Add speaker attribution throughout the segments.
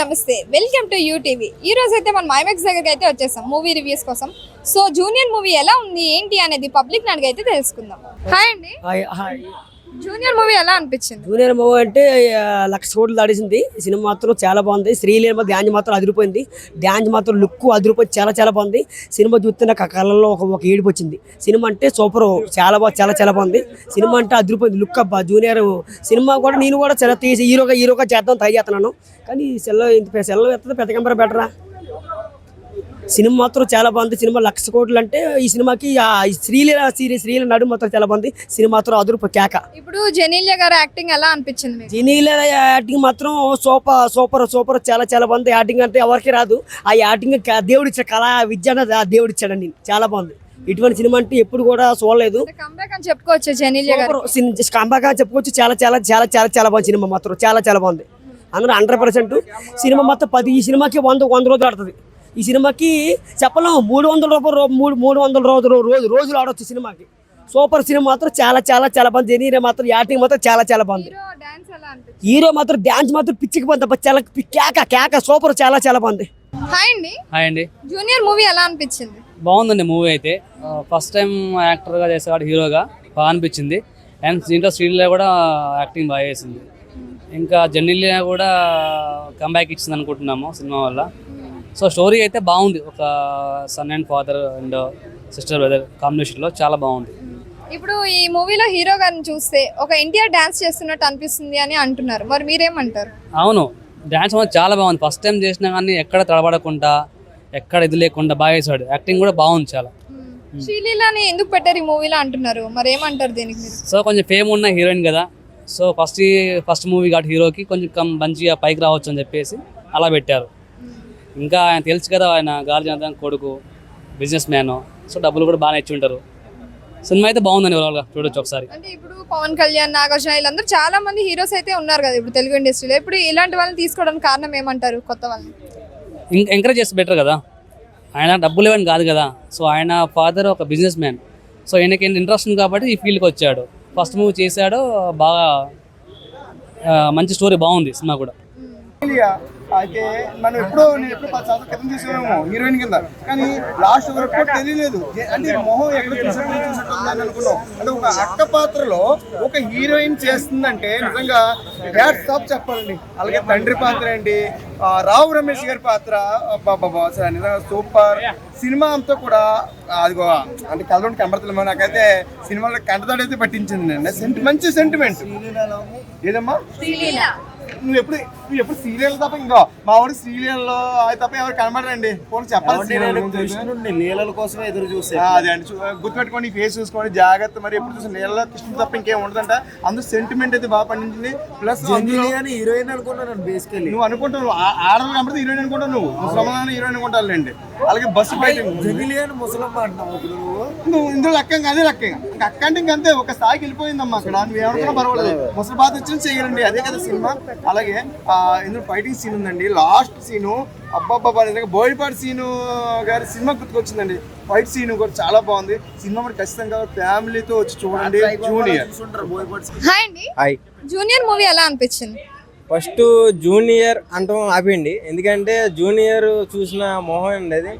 Speaker 1: నమస్తే welcome to UTV. ఈ రోజు అయితే మనం ఐమాక్స్ దగ్గరికి అయితే వచ్చేసాం మూవీ రివ్యూస్ కోసం. సో జూనియర్ మూవీ ఎలా ఉంది ఏంటి అనేది పబ్లిక్ అడిగి అయితే తెలుసుకుందాం. హాయ్ అండి.
Speaker 2: హాయ్ హాయ్
Speaker 1: జూనియర్ మూవీ ఎలా అనిపించింది?
Speaker 2: జూనియర్ మూవీ అంటే లక్ష కోట్లు దాడిసింది సినిమా మాత్రం చాలా బాగుంది. శ్రీలేని డ్యాన్స్ మాత్రం అదిరిపోయింది. డ్యాన్స్ మాత్రం లుక్ అదిరిపోయి చాలా చాలా బాగుంది. సినిమా చూస్తే నాకు ఆ కళ్ళల్లో ఒక ఒక ఏడుపు వచ్చింది. సినిమా అంటే సూపర్. చాలా బాగా చాలా చాలా బాగుంది. సినిమా అంటే అదిరిపోయింది. లుక్ అబ్బా జూనియర్ సినిమా కూడా నేను కూడా చాలా తీసి హీరోగా హీరోగా చేద్దాం ట్రై చేస్తున్నాను. కానీ సెల్లో ఇంత సెల్లో ఎత్తది పెద్ద కెమెరా బెటరా? సినిమా మాత్రం చాలా బాగుంది. సినిమా లక్ష కోట్లు అంటే ఈ సినిమాకి ఆ శ్రీలీల శ్రీ శ్రీలీల నడు మాత్రం చాలా బాగుంది. సినిమా మాత్రం అదురుపు కేక.
Speaker 1: ఇప్పుడు జెనీలియా గారి యాక్టింగ్ ఎలా అనిపించింది
Speaker 2: జీనీల యాక్టింగ్ మాత్రం సూపర్ సూపర్ సూపర్ చాలా చాలా బాగుంది. యాక్టింగ్ అంటే ఎవరికి రాదు. ఆ యాక్టింగ్ క- దేవుడు ఇచ్చిన కళ విద్య అన్నది ఆ దేవుడు ఇచ్చాడండి. చాలా బాగుంది. ఇటువంటి సినిమా అంటే ఎప్పుడు కూడా చూడలేదు.
Speaker 1: అని చెప్పుకోవచ్చు గారు.
Speaker 2: కంబాగా చెప్పుకోవచ్చు. చాలా చాలా చాలా చాలా చాలా బాగుంది సినిమా మాత్రం. చాలా చాలా బాగుంది. అందులో హండ్రెడ్ పర్సెంట్ సినిమా మొత్తం పది ఈ సినిమాకి వంద వంద రోజులు ఆడుతుంది. ఈ సినిమాకి చెప్పలేము. మూడు వందల రూపాయలు రూ- మూడు మూడు వందల రోజులు రోజు రోజులు ఆడొచ్చు సినిమాకి. సూపర్ సినిమా మాత్రం చాలా చాలా చాలా బాగుంది జెనీరే మాత్రం యాక్టింగ్ మాత్రం చాలా చాలా బాగుంది
Speaker 1: హీరో
Speaker 2: మాత్రం డాన్స్ మాత్రం పిచ్చికి అబ్బా, చాలా కేక కేక సూపర్ చాలా చాలా బాగుంది
Speaker 1: హాయ్ అండి.
Speaker 3: హాయ్ అండి.
Speaker 1: జూనియర్ మూవీ ఎలా అనిపించింది?
Speaker 3: బాగుందండి మూవీ అయితే. ఫస్ట్ టైం యాక్టర్గా చేసేవాడు హీరోగా. బాగా అనిపించింది. అండ్ దీంట్లో శ్రీలీల కూడా యాక్టింగ్ బాగా చేసింది. ఇంకా జెన్నిలియా కూడా కంబ్యాక్ ఇచ్చింది అనుకుంటున్నాము సినిమా వల్ల. సో స్టోరీ అయితే బాగుంది. ఒక son and father and sister brother కాంబినేషన్లో చాలా బాగుంది.
Speaker 1: ఇప్పుడు ఈ మూవీలో హీరో గారిని చూస్తే ఒక ఎన్టీఆర్ డాన్స్ చేస్తున్నట్టు అనిపిస్తుంది అని అంటున్నారు. మరి మీరేమంటారు?
Speaker 3: అవును. డ్యాన్స్ మాత్రం చాలా బాగుంది. ఫస్ట్ టైం చేసినా కానీ ఎక్కడ తడబడకుండా ఎక్కడ ఇది లేకుండా బాగా చేశాడు. యాక్టింగ్ కూడా బాగుంది చాలా.
Speaker 1: శ్రీలీలని ఎందుకు పెట్టారు ఈ మూవీలో అంటున్నారు? మరి ఏమంటారు దీనికి
Speaker 3: సో కొంచెం ఫేమ్ ఉన్న హీరోయిన్ కదా. సో ఫస్ట్ ఫస్ట్ మూవీ కాబట్టి హీరోకి కొంచెం మంచిగా పైకి రావచ్చు అని చెప్పేసి అలా పెట్టారు. ఇంకా ఆయన తెలుసు కదా ఆయన గాలి జనార్దన్ కొడుకు బిజినెస్ మ్యాన్ సో డబ్బులు కూడా బాగా ఇచ్చి ఉంటారు సినిమా అయితే బాగుందండి ఓవరాల్గా చూడొచ్చు ఒకసారి.
Speaker 1: అంటే ఇప్పుడు పవన్ కళ్యాణ్ నాగార్జున వీళ్ళందరూ చాలా మంది హీరోస్ అయితే ఉన్నారు కదా ఇప్పుడు తెలుగు ఇండస్ట్రీలో. ఇప్పుడు ఇలాంటి వాళ్ళని తీసుకోవడానికి కారణం ఏమంటారు కొత్త వాళ్ళని?
Speaker 3: ఇంకా ఎంకరేజ్ చేస్తే బెటర్ కదా. ఆయన డబ్బులు ఇవ్వని కాదు కదా. సో ఆయన ఫాదర్ ఒక బిజినెస్ మ్యాన్ సో ఆయనకి ఇంట్రెస్ట్ ఉంది కాబట్టి ఈ ఫీల్డ్కి వచ్చాడు. ఫస్ట్ మూవీ చేశాడు బాగా మంచి స్టోరీ బాగుంది సినిమా కూడా.
Speaker 4: అయితే మనం ఎప్పుడో నేను ఎప్పుడు పది సంవత్సరాల క్రితం చూసామేమో హీరోయిన్ కింద. కానీ లాస్ట్ వరకు తెలియలేదు. అంటే మొహం ఎక్కడ చూసినట్టు చూసినట్టు అనుకున్నాం. అంటే ఒక అక్క పాత్రలో ఒక హీరోయిన్ చేస్తుందంటే నిజంగా హ్యాట్ స్టాప్ చెప్పాలండి. అలాగే తండ్రి పాత్ర ఏంటి? ఆ, రావు రమేష్ గారి పాత్ర నిజంగా సూపర్. సినిమా అంతా కూడా అదిగో అంటే కలవడం కనబడతలేమో నాకైతే సినిమాలో కంటదాడైతే పట్టించింది అండి సెంటి మంచి సెంటిమెంట్ ఏదమ్మా? నువ్వు ఎప్పుడు నువ్వు ఎప్పుడు సీరియల్ తప్ప ఇంకా మా వాడు సీరియల్ అది తప్ప ఎవరు కనబడరండి. ఫోన్ చెప్పాలి
Speaker 5: నీళ్ళల కోసమే ఎదురు చూసే.
Speaker 4: అదే అండి. గుర్తుపెట్టుకోండి ఫేస్ చూసుకోండి జాగ్రత్త. మరి ఎప్పుడు చూసిన నీళ్ళలో కృష్ణుడు తప్ప ఇంకేం ఉండదంట. అందులో సెంటిమెంట్ అయితే బాగా పండించింది. ప్లస్
Speaker 5: హీరోయిన్ అనుకున్నాను బేసికలీ
Speaker 4: నువ్వు అనుకుంటావు ఆడవాళ్ళు కనబడితే హీరోయిన్ అనుకుంటావు నువ్వు. ముసలమ్మ హీరోయిన్ అనుకుంటారులేండి. అలాగే బస్సు ఫైటింగ్
Speaker 5: జంగిలి అని ముసలమ్మ అంటున్నావు నువ్వు.
Speaker 4: ఇందులో ఇంకా అదే లెక్క ఇంకా. అక్క అంటే ఇంకంతే. ఒక స్థాయికి వెళ్ళిపోయిందమ్మా అక్కడ. నువ్వు ఏమనుకున్నా పర్వాలేదు. ముసలి బాధ వచ్చిన చేయాలండి అదే కదా సినిమా. అలాగే ఆ, ఇందులో ఫైటింగ్ సీన్ ఉందండి. లాస్ట్ సీను అబ్బాబ్బా బోయపాటి సీను గారి సినిమా గుర్తుకొచ్చిందండి. ఫైట్ సీన్ కూడా చాలా బాగుంది. సినిమా మరి ఖచ్చితంగా ఫ్యామిలీతో వచ్చి చూడండి. జూనియర్
Speaker 1: హాయ్ అండి.
Speaker 6: హాయ్
Speaker 1: జూనియర్ మూవీ ఎలా అనిపించింది?
Speaker 6: ఫస్ట్ జూనియర్ అంటాం ఆపండి ఎందుకంటే జూనియర్ చూసిన మోహన్ ఉండేది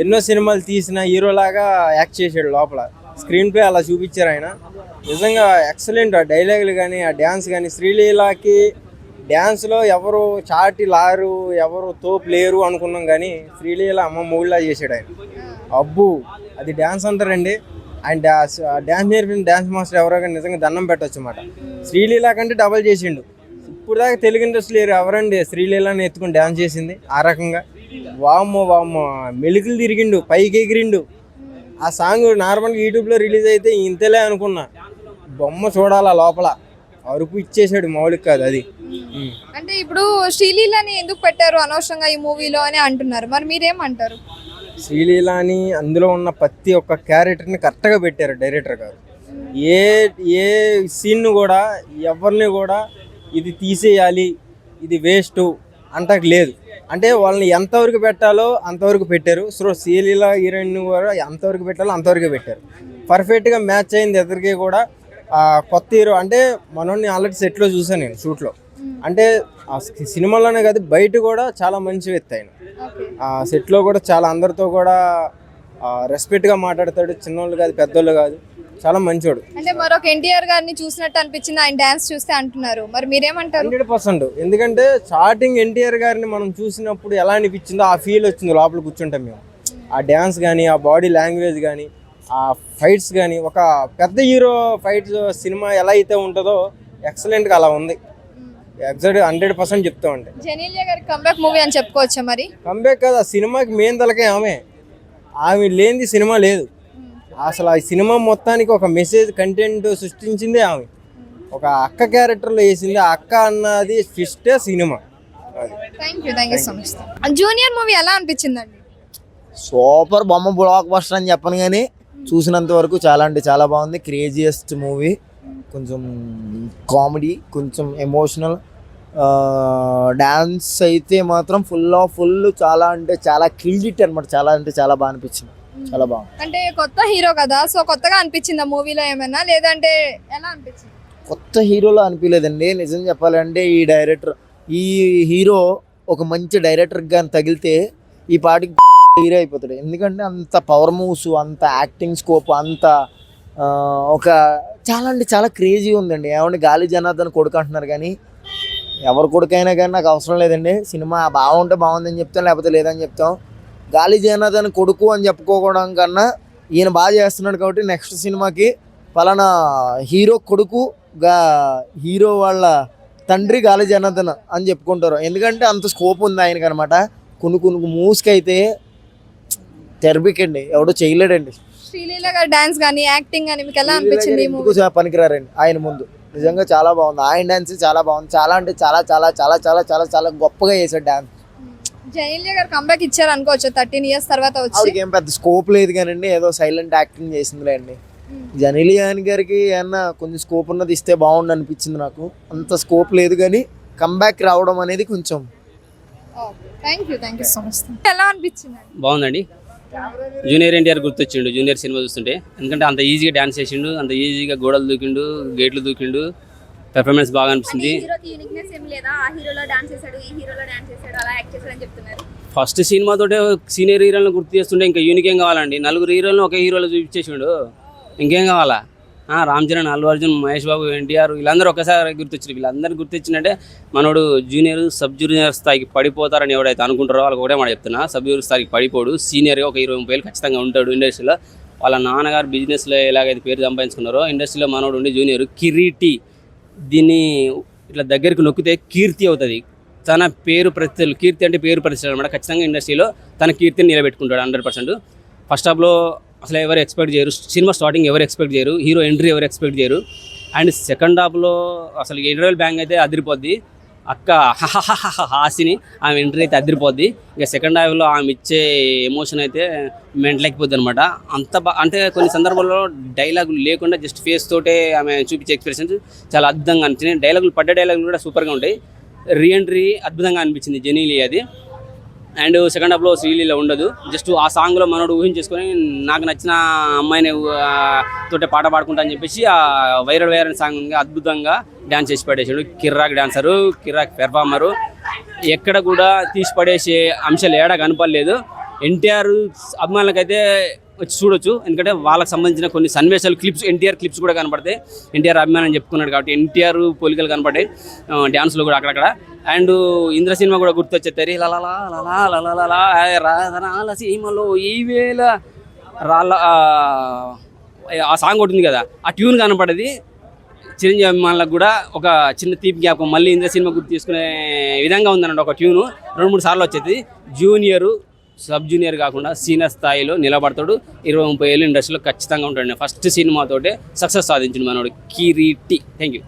Speaker 6: ఎన్నో సినిమాలు తీసిన హీరోలాగా యాక్ట్ చేశాడు లోపల. స్క్రీన్ ప్లే అలా చూపించారు ఆయన. నిజంగా ఎక్సలెంట్ ఆ డైలాగులు కానీ ఆ డ్యాన్స్ కానీ శ్రీలీలాకి డ్యాన్స్లో ఎవరు చాటి లారు ఎవరు తోపు లేరు అనుకున్నాం కానీ శ్రీలీల అమ్మ మూడులా చేశాడు ఆయన. అబ్బు అది డ్యాన్స్ అంటారండి. ఆయన డ్యాన్స్ డ్యాన్స్ నేర్పిన డ్యాన్స్ మాస్టర్ ఎవరో కానీ నిజంగా దండం పెట్టచ్చు అనమాట శ్రీలీల కంటే డబల్ చేసిండు. ఇప్పుడు దాకా తెలుగు ఇండస్ట్రీ ఎవరండి శ్రీలీలని ఎత్తుకుని డ్యాన్స్ చేసింది? ఆ రకంగా. వామ్మో వామ్మో మెలుకులు తిరిగిండు పైకి ఎగిరిండు. ఆ సాంగ్ నార్మల్గా యూట్యూబ్లో రిలీజ్ అయితే ఇంతలే అనుకున్నా. బొమ్మ చూడాలా లోపల. అరుపు ఇచ్చేసాడు మౌలిక కాదు అది.
Speaker 1: అంటే ఇప్పుడు శ్రీలీలని ఎందుకు పెట్టారు అనవసరంగా ఈ మూవీలో అని అంటున్నారు? మరి మీరేమంటారు?
Speaker 6: శ్రీలీలాని అందులో ఉన్న ప్రతి ఒక్క క్యారెక్టర్ని కరెక్ట్గా పెట్టారు డైరెక్టర్ గారు. ఏ ఏ సీన్ కూడా ఎవరిని కూడా ఇది తీసేయాలి ఇది వేస్ట్ అంటకు లేదు. అంటే వాళ్ళని ఎంతవరకు పెట్టాలో అంతవరకు పెట్టారు. సో శ్రీలీల హీరోయిన్ కూడా ఎంతవరకు పెట్టాలో అంతవరకు పెట్టారు. పర్ఫెక్ట్గా మ్యాచ్ అయింది ఎదురుకి కూడా. కొత్త హీరో అంటే మనోడిని ఆల్రెడీ సెట్లో చూసాను నేను షూట్లో. అంటే సినిమాలోనే కాదు బయట కూడా చాలా మంచి వ్యక్తి ఆయన. సెట్లో కూడా చాలా అందరితో కూడా రెస్పెక్ట్గా మాట్లాడతాడు. చిన్నోళ్ళు కాదు పెద్దోళ్ళు కాదు చాలా మంచోడు.
Speaker 1: అంటే మరొక ఎన్టీఆర్ గారిని చూసినట్టు అనిపించింది ఆయన డాన్స్ చూస్తే అంటున్నారు. మరి మీరేమంటారు?
Speaker 6: Hundred percent. ఎందుకంటే స్టార్టింగ్ ఎన్టీఆర్ గారిని మనం చూసినప్పుడు ఎలా అనిపించిందో ఆ ఫీల్ వచ్చింది లోపల కూర్చుంటాం మేము. ఆ డ్యాన్స్ కానీ ఆ బాడీ లాంగ్వేజ్ కానీ ఆ ఫైట్స్ కానీ ఒక పెద్ద హీరో ఫైట్స్ సినిమా ఎలా అయితే ఉంటుందో ఎక్సలెంట్గా అలా ఉంది. ఎగ్జాక్ట్ హండ్రెడ్ పర్సెంట్ చెప్తా ఉంటే.
Speaker 1: జెనీలియా గారి కంబ్యాక్ మూవీ అని చెప్పుకోవచ్చా మరి?
Speaker 6: కంబ్యాక్ కాదు ఆ సినిమాకి మెయిన్ తలకే ఆమె. ఆమె లేనిది సినిమా లేదు. అసలు ఆ సినిమా మొత్తానికి ఒక మెసేజ్ కంటెంట్ సృష్టించిందే ఆమె. ఒక అక్క క్యారెక్టర్లో వేసింది ఆ అక్క అన్నది ఫిస్టే cinema.
Speaker 1: Thank you thank you so much junior movie ఎలా అనిపించిందండి?
Speaker 5: సూపర్ బొమ్మ బ్లాక్ బస్టర్ అని చెప్పను కానీ చూసినంత వరకు చాలా అంటే చాలా బాగుంది. క్రేజియస్ట్ మూవీ కొంచెం కామెడీ కొంచెం ఎమోషనల్ డ్యాన్స్ అయితే మాత్రం ఫుల్ ఆఫ్ ఫుల్ చాలా అంటే చాలా కిల్డిట్ అనమాట చాలా అంటే చాలా బాగా అనిపించింది. చాలా బాగుంది.
Speaker 1: అంటే కొత్త హీరో కదా సో కొత్తగా అనిపించిందా మూవీలో ఏమైనా? లేదంటే ఎలా అనిపించింది?
Speaker 5: కొత్త హీరోలో అనిపించలేదండి. నిజం చెప్పాలంటే ఈ డైరెక్టర్ ఈ హీరో ఒక మంచి డైరెక్టర్ గాని తగిలితే ఈ పాటికి హీరో అయిపోతాడు. ఎందుకంటే అంత పవర్ మూవ్స్ అంత యాక్టింగ్ స్కోప్ అంత ఒక చాలా అంటే చాలా క్రేజీ ఉందండి. ఏమంటే గాలి జనార్దన్ కొడుకు అంటున్నారు కానీ ఎవరి కొడుకైనా కానీ నాకు అవసరం లేదండి. సినిమా బాగుంటే బాగుందని చెప్తాం లేకపోతే లేదని చెప్తాం. గాలి జనార్దన్ కొడుకు అని చెప్పుకోవడం కన్నా ఈయన బాగా చేస్తున్నాడు కాబట్టి నెక్స్ట్ సినిమాకి పలానా హీరో కొడుకు గా హీరో వాళ్ళ తండ్రి గాలి జనార్దన్ అని చెప్పుకుంటారు. ఎందుకంటే అంత స్కోప్ ఉంది ఆయనకి అనమాట కొన్ని కొన్ని మూవ్స్కి అయితే తెరపికండి ఎవడో చేయలేడండి.
Speaker 1: శ్రీలీల గారి డాన్స్ కానీ యాక్టింగ్ కానీ మీకు ఎలా అనిపించింది ఈ
Speaker 5: ఎందుకు పనికిరారండి? ఆయన ముందు. నిజంగా చాలా బాగుంది. ఆయన డాన్స్ చాలా బాగుంది. చాలా అంటే చాలా చాలా చాలా చాలా చాలా చాలా గొప్పగా చేశాడు డాన్స్
Speaker 1: జైన్లియా గారు కంబ్యాక్ ఇచ్చారు అనుకోవచ్చు. థర్టీన్ ఇయర్స్ తర్వాత వచ్చి.
Speaker 5: ఆవిడకి ఏం పెద్ద స్కోప్ లేదు కానండి. ఏదో సైలెంట్ యాక్టింగ్ చేసిందిలే అండి జనీలియాన్ గారికి ఏమన్నా కొంచెం స్కోప్ ఉన్నది ఇస్తే బాగుండు అనిపించింది నాకు. అంత స్కోప్ లేదు కానీ కంబ్యాక్ రావడం అనేది కొంచెం.
Speaker 1: Thank you thank you so much ఎలా అనిపించింది?
Speaker 3: బాగుందండి. జూనియర్ ఎన్టీఆర్ గుర్తొచ్చిండు జూనియర్ సినిమా చూస్తుంటే. ఎందుకంటే అంత ఈజీగా డాన్స్ చేసిండు అంత ఈజీగా గోడలు దూకిండు గేట్లు దూకిండు పెర్ఫార్మెన్స్ బాగా అనిపిస్తుంది. ఫస్ట్ సినిమాతోటే సీనియర్ హీరోలను గుర్తు చేస్తుంటే ఇంకా యూనిక్ ఏం కావాలండి? నలుగురు హీరోలను ఒక హీరోలో చూపించేసిండు. ఇంకేం కావాలా? రామ్ చరణ్ అల్లు అర్జున్ మహేష్ బాబు ఎన్టీఆర్ వీళ్ళందరూ ఒకసారి గుర్తొచ్చారు వీళ్ళందరూ గుర్తొచ్చిందంటే మనోడు జూనియర్ సబ్ జూనియర్ స్థాయికి పడిపోతారని ఎవడైతే అనుకుంటారో వాళ్ళకి ఒకటే మాట చెప్తున్నా. సబ్ జూనియర్ స్థాయికి పడిపోడు. సీనియర్గా ఒక ఇరవై ముప్పై ఖచ్చితంగా ఉంటాడు ఇండస్ట్రీలో వాళ్ళ నాన్నగారు బిజినెస్లో ఎలాగైతే పేరు సంపాదించుకున్నారో ఇండస్ట్రీలో మనోడు ఉండి జూనియర్ కిరీటి దీన్ని ఇట్లా దగ్గరికి నొక్కితే కీర్తి అవుతుంది. తన పేరు ప్రతిష్టలు కీర్తి అంటే పేరు ప్రతిష్టలు అనమాట. ఖచ్చితంగా ఇండస్ట్రీలో తన కీర్తిని నిలబెట్టుకుంటాడు హండ్రెడ్ పర్సెంట్. ఫస్ట్ హాఫ్లో అసలు ఎవరు ఎక్స్పెక్ట్ చేయరు. సినిమా స్టార్టింగ్ ఎవరు ఎక్స్పెక్ట్ చేయరు. హీరో ఎంట్రీ ఎవరు ఎక్స్పెక్ట్ చేయరు. అండ్ సెకండ్ హాఫ్లో అసలు ఇంటర్వెల్ బ్యాంగ్ అయితే అదిరిపోద్ది. అక్క హాసిని ఆమె ఎంట్రీ అయితే అదిరిపోద్ది. ఇక సెకండ్ హాఫ్లో ఆమె ఇచ్చే ఎమోషన్ అయితే మెంటలేకపోద్ది అనమాట అంత బా అంటే కొన్ని సందర్భాల్లో డైలాగులు లేకుండా జస్ట్ ఫేస్ తోటే ఆమె చూపించే ఎక్స్ప్రెషన్స్ చాలా అద్భుతంగా అనిపించింది డైలాగులు పడ్డ డైలాగులు కూడా సూపర్గా ఉంటాయి. రీఎంట్రీ అద్భుతంగా అనిపించింది. జెనీలి అది. అండ్ సెకండ్ హాఫ్లో శ్రీలీల ఉండదు. జస్ట్ ఆ సాంగ్లో మనోడు ఊహించేసుకొని నాకు నచ్చిన అమ్మాయిని తోటే పాట పాడుకుంటా అని చెప్పేసి ఆ వైరల్ వైరల్ సాంగ్ అద్భుతంగా డ్యాన్స్ చేసి పడేసాడు. కిర్రాక్ డాన్సరు కిర్రాక్ పెర్ఫార్మరు. ఎక్కడ కూడా తీసి పడేసే అంశాలు ఏడా కనపడలేదు. ఎన్టీఆర్ అభిమానులకైతే వచ్చి చూడొచ్చు. ఎందుకంటే వాళ్ళకి సంబంధించిన కొన్ని సన్నివేశాలు క్లిప్స్ ఎన్టీఆర్ క్లిప్స్ కూడా కనపడతాయి ఎన్టీఆర్ అభిమానం చెప్పుకున్నాడు కాబట్టి ఎన్టీఆర్ పోలికలు కనపడ్డాయి డ్యాన్స్లో కూడా అక్కడక్కడ. అండ్ ఇంద్ర సినిమా కూడా గుర్తొచ్చేస్తారు లలలా లలా లలలా రాధనాల సీమలో ఈ రాళ్ళ ఆ, ఆ సాంగ్ ఒకటి ఉంది కదా ఆ ట్యూన్ కనపడేది చిరంజీవి అభిమానులకు కూడా ఒక చిన్న తీపి జ్ఞాపకం. మళ్ళీ ఇంద్ర సినిమా గుర్తు తీసుకునే విధంగా ఉందన్నమాట ఒక ట్యూను రెండు మూడు సార్లు వచ్చేది. జూనియరు సబ్ జూనియర్ కాకుండా సీనియర్ స్థాయిలో నిలబడతాడు. ఇరవై ముప్పై ఏళ్ళు ఇండస్ట్రీలో ఖచ్చితంగా ఉంటాడు. ఫస్ట్ సినిమాతోటే సక్సెస్ సాధించిండు మనోడు. కిరీటి. Thank you